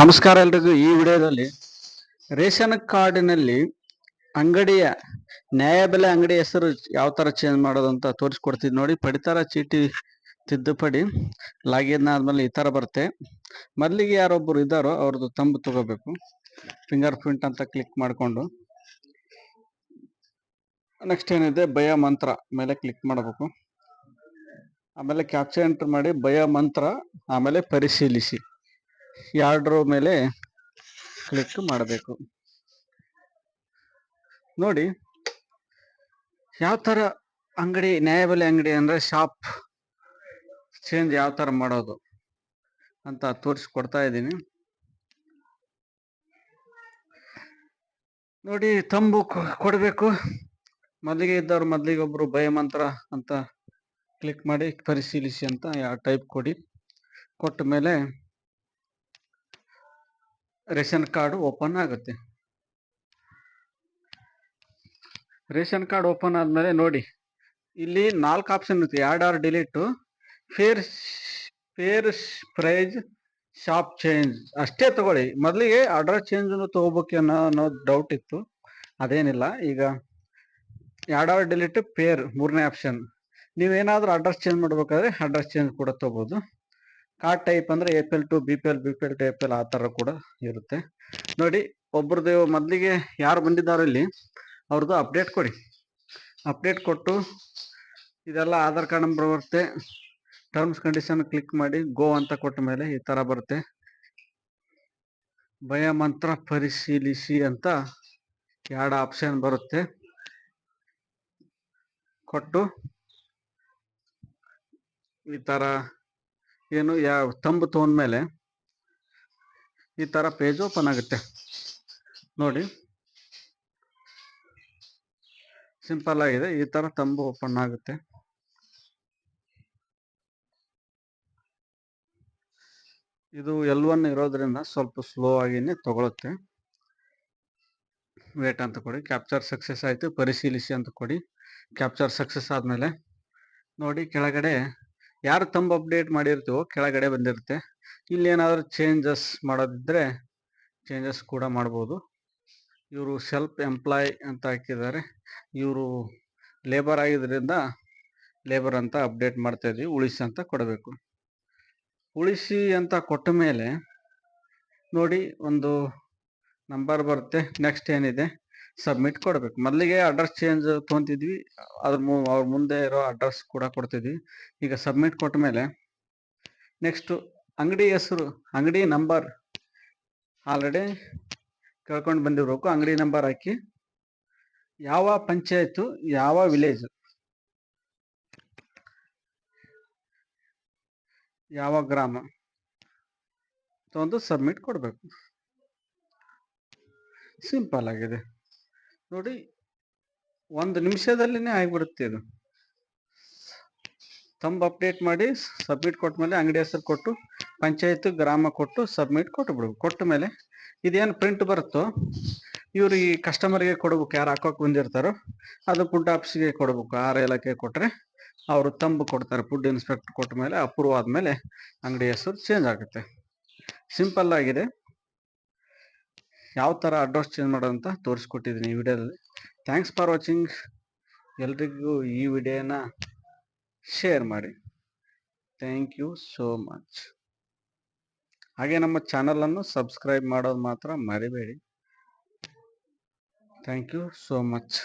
ನಮಸ್ಕಾರ ಎಲ್ರಿಗೂ. ಈ ವಿಡಿಯೋದಲ್ಲಿ ರೇಷನ್ ಕಾರ್ಡಿನಲ್ಲಿ ಅಂಗಡಿಯ ನ್ಯಾಯಬೆಲೆ ಅಂಗಡಿ ಹೆಸರು ಯಾವ ತರ ಚೇಂಜ್ ಮಾಡೋದು ಅಂತ ತೋರಿಸ್ಕೊಡ್ತೀನಿ ನೋಡಿ. ಪಡಿತರ ಚೀಟಿ ತಿದ್ದುಪಡಿ ಲಾಗಿನ್ ಆದ್ಮೇಲೆ ಈ ತರ ಬರುತ್ತೆ. ಮೊದಲಿಗೆ ಯಾರೊಬ್ಬರು ಇದ್ದಾರೋ ಅವ್ರದ್ದು ತಂಬು ತಗೋಬೇಕು. ಫಿಂಗರ್ ಪ್ರಿಂಟ್ ಅಂತ ಕ್ಲಿಕ್ ಮಾಡಿಕೊಂಡು. ನೆಕ್ಸ್ಟ್ ಏನಿದೆ? ಭಯ ಮಂತ್ರ ಮೇಲೆ ಕ್ಲಿಕ್ ಮಾಡಬೇಕು. ಆಮೇಲೆ ಕ್ಯಾಪ್ಚರ್ ಎಂಟರ್ ಮಾಡಿ ಭಯ ಮಂತ್ರ ಆಮೇಲೆ ಪರಿಶೀಲಿಸಿ. ಎರಡರ ಮೇಲೆ ಕ್ಲಿಕ್ ಮಾಡಬೇಕು. ನೋಡಿ, ಯಾವ ತರ ಅಂಗಡಿ, ನ್ಯಾಯಬೆಲೆ ಅಂಗಡಿ ಅಂದ್ರೆ ಶಾಪ್ ಚೇಂಜ್ ಯಾವ ಥರ ಮಾಡೋದು ಅಂತ ತೋರಿಸ್ಕೊಡ್ತಾ ಇದ್ದೀನಿ. ನೋಡಿ, ತಂಬು ಕೊಡ್ಬೇಕು. ಮೊದಲಿಗೆ ಇದ್ದವ್ರು ಮೊದಲಿಗೆ ಒಬ್ಬರು ಭಯಮಂತ್ರ ಅಂತ ಕ್ಲಿಕ್ ಮಾಡಿ, ಪರಿಶೀಲಿಸಿ ಅಂತ ಯಾವ ಟೈಪ್ ಕೊಡಿ. ಕೊಟ್ಟ ಮೇಲೆ ರೇಷನ್ ಕಾರ್ಡ್ ಓಪನ್ ಆಗುತ್ತೆ. ರೇಷನ್ ಕಾರ್ಡ್ ಓಪನ್ ಆದ್ಮೇಲೆ ನೋಡಿ, ಇಲ್ಲಿ ನಾಲ್ಕು ಆಪ್ಷನ್ ಇರುತ್ತೆ. ಎರಡು or delete, fair fair price shop change. ಅಷ್ಟೇ ತಗೊಳ್ಳಿ. ಮೊದಲಿಗೆ ಆರ್ಡರ್ ಚೇಂಜ್ ತಗೋಬೇಕೇನೋ ಅನ್ನೋ ಡೌಟ್ ಇತ್ತು. ಅದೇನಿಲ್ಲ. ಈಗ ಎರಡು ಆರ್ ಡಿಲೀಟ್ ಪೇರ್ ಮೂರನೇ ಆಪ್ಷನ್. ನೀವೇನಾದರೂ ಅಡ್ರೆಸ್ ಚೇಂಜ್ ಮಾಡಬೇಕಾದ್ರೆ ಅಡ್ರೆಸ್ ಚೇಂಜ್ ಕೂಡ ತಗೋಬೋದು. ಕಾರ್ಡ್ ಟೈಪ್ ಅಂದ್ರೆ A P L to B P L B P L to A P L ಆ ಥರ ಕೂಡ ಇರುತ್ತೆ. ನೋಡಿ, ಒಬ್ರದ್ದು ಮೊದಲಿಗೆ ಯಾರು ಬಂದಿದ್ದಾರೆ ಇಲ್ಲಿ, ಅವ್ರದ್ದು ಅಪ್ಡೇಟ್ ಕೊಡಿ. ಅಪ್ಡೇಟ್ ಕೊಟ್ಟು ಇದೆಲ್ಲ ಆಧಾರ್ ಕಾರ್ಡ್ ನಂಬರ್ ಬರುತ್ತೆ. ಟರ್ಮ್ಸ್ ಕಂಡೀಷನ್ ಕ್ಲಿಕ್ ಮಾಡಿ ಗೋ ಅಂತ ಕೊಟ್ಟ ಮೇಲೆ ಈ ತರ ಬರುತ್ತೆ. ಭಯ ಮಂತ್ರ ಪರಿಶೀಲಿಸಿ ಅಂತ ಎರಡು ಆಪ್ಷನ್ ಬರುತ್ತೆ. ಕೊಟ್ಟು ಈ ತರ ಏನು ಯಾವ ತಂಬು ತಗೊಂಡ್ಮೇಲೆ ಈ ತರ ಪೇಜ್ ಓಪನ್ ಆಗುತ್ತೆ. ನೋಡಿ. ಸಿಂಪಲ್ ಆಗಿದೆ. ಈ ತರ ತಂಬು ಓಪನ್ ಆಗುತ್ತೆ. ಇದು ಎಲ್ ಒನ್ ಇರೋದ್ರಿಂದ ಸ್ವಲ್ಪ ಸ್ಲೋ ಆಗಿನೇ ತಗೊಳುತ್ತೆ. ವೇಟ್ ಅಂತ ಕೊಡಿ. ಕ್ಯಾಪ್ಚರ್ ಸಕ್ಸಸ್ ಆಯ್ತು. ಪರಿಶೀಲಿಸಿ ಅಂತ ಕೊಡಿ. ಕ್ಯಾಪ್ಚರ್ ಸಕ್ಸಸ್ ಆದ್ಮೇಲೆ ನೋಡಿ ಕೆಳಗಡೆ ಯಾರು ತಂಬ್ ಅಪ್ಡೇಟ್ ಮಾಡಿರ್ತೀವೋ ಕೆಳಗಡೆ ಬಂದಿರುತ್ತೆ. ಇಲ್ಲಿ ಏನಾದರೂ ಚೇಂಜಸ್ ಮಾಡೋದಿದ್ರೆ ಚೇಂಜಸ್ ಕೂಡ ಮಾಡ್ಬೋದು. ಇವರು ಸೆಲ್ಫ್ ಎಂಪ್ಲಾಯ್ ಅಂತ ಹಾಕಿದ್ದಾರೆ. ಇವರು ಲೇಬರ್ ಆಗಿದ್ದರಿಂದ ಲೇಬರ್ ಅಂತ ಅಪ್ಡೇಟ್ ಮಾಡ್ತಾ ಇದ್ವಿ. ಉಳಿಸಿ ಅಂತ ಕೊಡಬೇಕು. ಉಳಿಸಿ ಅಂತ ಕೊಟ್ಟ ಮೇಲೆ ನೋಡಿ ಒಂದು ನಂಬರ್ ಬರುತ್ತೆ. ನೆಕ್ಸ್ಟ್ ಏನಿದೆ? ಸಬ್ಮಿಟ್ ಕೊಡ್ಬೇಕು. ಮೊದಲಿಗೆ ಅಡ್ರೆಸ್ ಚೇಂಜ್ ತೊಗೊಂತಿದ್ವಿ. ಅದ್ರ ಮು, ಅವ್ರ ಮುಂದೆ ಇರೋ ಅಡ್ರೆಸ್ ಕೂಡ ಕೊಡ್ತಿದ್ವಿ. ಈಗ ಸಬ್ಮಿಟ್ ಕೊಟ್ಟ ಮೇಲೆ ನೆಕ್ಸ್ಟ್ ಅಂಗಡಿ ಹೆಸರು, ಅಂಗಡಿ ನಂಬರ್ ಆಲ್ರೆಡಿ ಕೇಳ್ಕೊಂಡು ಬಂದಿರ್ಬೇಕು. ಅಂಗಡಿ ನಂಬರ್ ಹಾಕಿ ಯಾವ ಪಂಚಾಯತು, ಯಾವ ವಿಲೇಜ್ ಯಾವ ಗ್ರಾಮ? ತಗೊಂಡು ಸಬ್ಮಿಟ್ ಕೊಡಬೇಕು. ಸಿಂಪಲ್ ಆಗಿದೆ. ನೋಡಿ, ಒಂದು ನಿಮಿಷದಲ್ಲಿನೇ ಆಗಿಬಿಡುತ್ತೆ ಇದು. ತಂಬ್ ಅಪ್ಡೇಟ್ ಮಾಡಿ, ಸಬ್ಮಿಟ್ ಕೊಟ್ಟ ಮೇಲೆ ಅಂಗಡಿ ಹೆಸರು ಕೊಟ್ಟು, ಪಂಚಾಯತ್ ಗ್ರಾಮ ಕೊಟ್ಟು ಸಬ್ಮಿಟ್ ಕೊಟ್ಟು ಬಿಡ್ಬೇಕು ಕೊಟ್ಟ ಮೇಲೆ ಇದೇನು ಪ್ರಿಂಟ್ ಬರುತ್ತೋ, ಇವರು ಈ ಕಸ್ಟಮರ್ಗೆ ಕೊಡ್ಬೇಕು, ಯಾರು ಹಾಕೋಕೆ ಬಂದಿರ್ತಾರೋ, ಅದು ಫುಡ್ ಆಫೀಸ್ಗೆ ಕೊಡ್ಬೇಕು. ಆರ ಇಲಾಖೆ ಕೊಟ್ಟರೆ ಅವರು ತಂಬು ಕೊಡ್ತಾರೆ ಫುಡ್ ಇನ್ಸ್ಪೆಕ್ಟರ್ ಕೊಟ್ಟ ಮೇಲೆ ಅಪ್ರೂವ್ ಆದಮೇಲೆ ಅಂಗಡಿ ಹೆಸರು ಚೇಂಜ್ ಆಗುತ್ತೆ. ಸಿಂಪಲ್ ಆಗಿದೆ. ಯಾವ ಥರ ಅಡ್ರೆಸ್ ಚೇಂಜ್ ಮಾಡೋದಂತ ತೋರಿಸ್ಕೊಟ್ಟಿದ್ದೀನಿ ಈ ವಿಡಿಯೋದಲ್ಲಿ. ಥ್ಯಾಂಕ್ಸ್ ಫಾರ್ ವಾಚಿಂಗ್ ಎಲ್ರಿಗೂ ಈ ವಿಡಿಯೋನ ಶೇರ್ ಮಾಡಿ. ಥ್ಯಾಂಕ್ ಯು ಸೋ ಮಚ್ ಹಾಗೆ ನಮ್ಮ ಚಾನಲನ್ನು ಸಬ್ಸ್ಕ್ರೈಬ್ ಮಾಡೋದು ಮಾತ್ರ ಮರಿಬೇಡಿ. Thank you so much